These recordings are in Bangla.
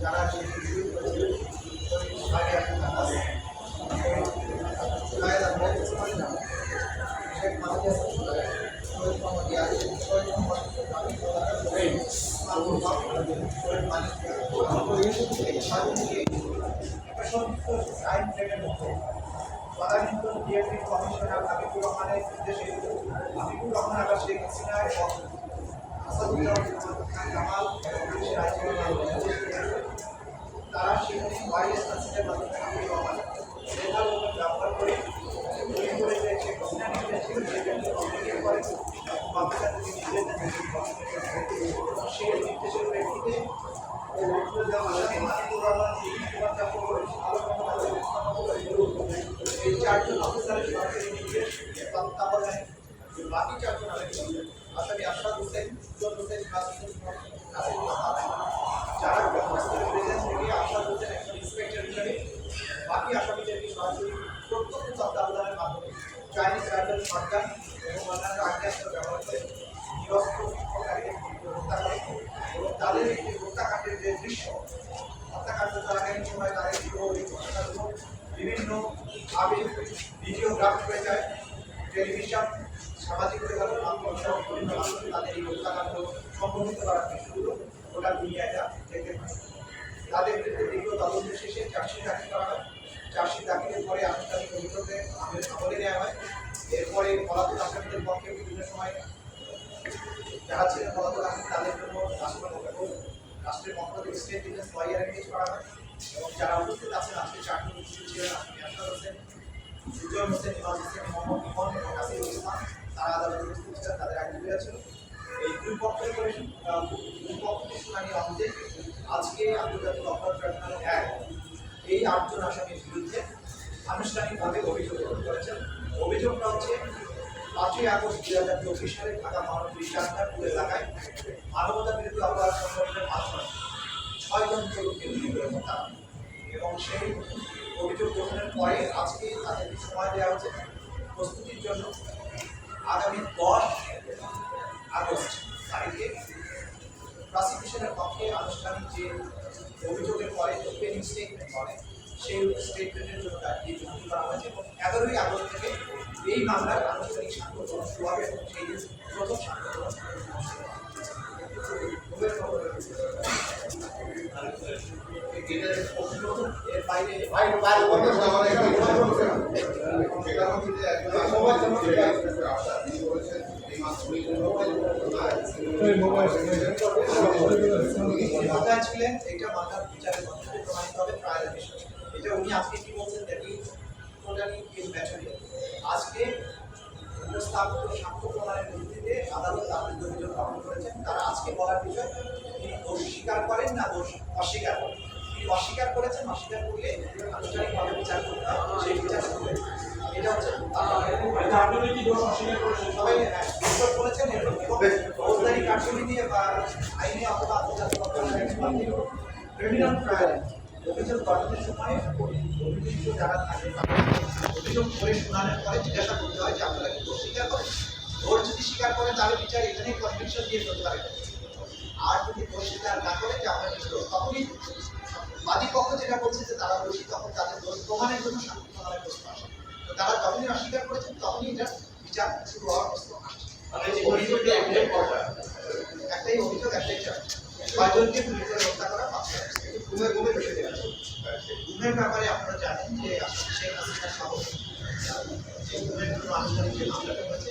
যারা একটা সংযুক্ত টাইম ফ্রেমের মধ্যে তদানীন্তন ডিএমপি কমিশনার হাবিবুর রহমানের নির্দেশে তারা সেখানে ভাইরাস কাউন্সিলের মাধ্যমে বাকি চারজন আসামি আশরাফ হোসেন সুজন হোসেন কাসিমুল্লাহ আলম যারা প্রেজেন্ট থেকে আশরাফ হোসেন একজন ইন্সপেক্টর হিসেবে বাকি আসামিদেরকে সরাসরি প্রত্যক্ষ তত্ত্বাবধানের মাধ্যমে চাইনিজ রাইফেল সরকার এবং অন্যান্য আগ্নেয়াস্ত্র ব্যবহার করে নিরস্ত্র হত্যা করে এবং তাদের একটি হত্যাকাণ্ডের যে দৃশ্য হত্যাকাণ্ড চলাকালীন সময় ঘটনাগুলো বিভিন্ন ভাবে ভিডিওগ্রাফ হয়ে যায় টেলিভিশন সামাজিক যোগাযোগ মাধ্যম সহ বিভিন্ন মাধ্যমে তাদের এই হত্যাকাণ্ড সংগঠিত করার বিষয়গুলো গোটা দুনিয়াটা দেখতে পায় তাদের বিরুদ্ধে দীর্ঘ তদন্ত শেষে চার্জশিট দাখিল করা হয় চার্জশিট দাখিলের পরে আনুষ্ঠানিক অভিযোগে আমলে নেওয়া হয়। এরপরে পলাতক আসামিদের পক্ষে বিভিন্ন সময় যারা ছিলেন পলাতক আসামি তাদের জন্য রাষ্ট্র রাষ্ট্রের পক্ষ থেকে স্টেট ডিফেন্স লয়ার এনগেজ করা হয় এবং যারা উপস্থিত আছেন, আজকে চারটি উপস্থিত ছিলেন আসামি আশরাফ হোসেন সুজয় হোসেন, ইমাম হোসেন, মোহাম্মদ ইমন এবং নাসিরুল ইসলাম তারা আদালতে উপস্থিত ছিলেন তাদের আইনজীবীরা ছিল এই দুই পক্ষের দুই পক্ষের শুনানি অন্তে আজকে আন্তর্জাতিক অপরাধ ট্রাইব্যুনাল এক। এই আটজন আসামির বিরুদ্ধে আনুষ্ঠানিকভাবে অভিযোগ গ্রহণ করেছেন। অভিযোগটা হচ্ছে, পাঁচই আগস্ট দুই হাজার চব্বিশ সালে ঢাকা মহানগরী চাঁদপুর এলাকায় মানবতা বিরোধী অপরাধ সংগঠনের মাধ্যমে ছয়জন তরুণকে গুলি করে হত্যা। এবং সেই অভিযোগ গ্রহণের পরে আজকে তাদেরকে সময় দেওয়া হচ্ছে প্রস্তুতির জন্য। আগামী দশ আগস্ট তারিখে প্রসিকিউশনের পক্ষে আনুষ্ঠানিক যে অভিযোগের পরে ওপেনিং স্টেটমেন্ট করে সেই স্টেটমেন্টের জন্য তাকে যুক্তি করা হয়েছে এবং এগারোই আগস্ট থেকে এই মামলার আনুষ্ঠানিক সাক্ষ্য শুরু হবে সেই প্রথম সাক্ষ্য ছিলেন এটা মামলার বিচারের মাধ্যমে প্রমাণিত হবে এটা উনি আজকে কি বলছেন টোটালি ইজ আজকে উপস্থাপিত সাক্ষ্য প্রমাণের ভিত্তিতে আদালত তাদের অভিযোগ গ্রহণ করেছেন। তারা আজকে বলার বিষয়, তিনি দোষ করেন না দোষ অস্বীকার করেন। অস্বীকার করেছেন অস্বীকার করলে আনুষ্ঠানিকভাবে বিচার করতে হবে সেই বিচার করবেন এটা হচ্ছে সবাই হ্যাঁ, করেছেন ফৌজদারি কার্যবিধি বা আইনে অথবা আন্তর্জাতিক অপরাধ আইনে ক্রিমিনাল ট্রায়াল অভিযোগ গঠনের সময় অভিযুক্ত যারা থাকে তাদের অভিযোগ করে শোনানোর পরে জিজ্ঞাসা করতে হয় যে আপনারা কি দোষ স্বীকার করেন? দোষ যদি স্বীকার করেন তাহলে বিচার এখানেই কনভিকশন দিয়ে পারে আর যদি স্বীকার না করে যে আপনার তখনই বাদী পক্ষ যেটা বলছে যে তারা দোষী তখন তাদের দোষ প্রমাণের জন্য সাক্ষ্য প্রমাণের প্রশ্ন আসে। তো তারা তখনই অস্বীকার করেছেন তখনই এটা বিচার শুরু হওয়ার প্রশ্ন আসছে মানে একটাই অভিযোগ একটাই চার্জ ছয়জনকে গুলি করে হত্যা করা? পাঁচটা ঘুমের ঘুমে বসে দেওয়া ঘুমের ব্যাপারে আপনারা জানেন যে আসলে শেখ হাসিনা সহ যে ঘুমের জন্য আনুষ্ঠানিক যে মামলাটা হয়েছে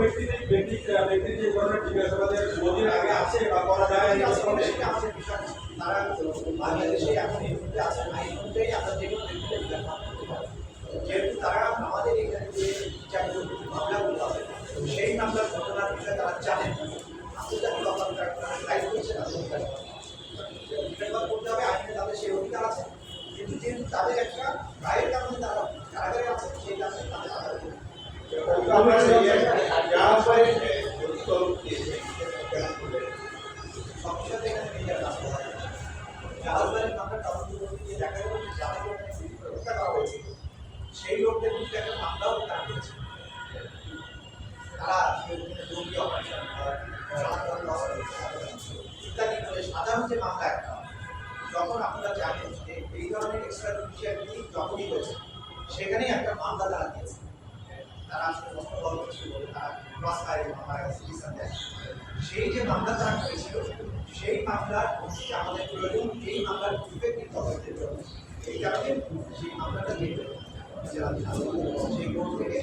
ব্যক্তিদের ব্যক্তি যে ধরনের জিজ্ঞাসাবাদের বহুদিন আগে আছে বা করা যায় তারা বাংলাদেশে এখন এই মুহূর্তে আছেন না এই মুহূর্তেই করতে হবে আইনে তাদের সেই অধিকার আছে কিন্তু যেহেতু তাদের একটা রায়ের কারণে তারা কারাগারে আছে সেই কারণে তাদের সেই লোকদের বিরুদ্ধে একটা মামলাও তারা করেছে তারা অপারেশন ইত্যাদি করে সাধারণ যে মামলা একটা যখন আপনারা জানেন যে এই ধরনের এক্সট্রা জুডিশিয়ারি যখনই হয়েছে সেখানেই একটা মামলা তারা দিয়েছে তারা আসলে কষ্ট গল্প ছিল তারা মামলা সিটিজেন দেয় সেই যে মামলা তারা করেছিল সেই মামলার হচ্ছে আমাদের প্রয়োজন এই মামলার ইফেক্টিভ তদন্তের জন্য এই কারণে সেই মামলাটা দিয়ে দেবে Thank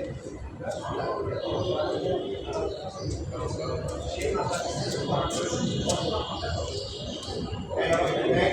you.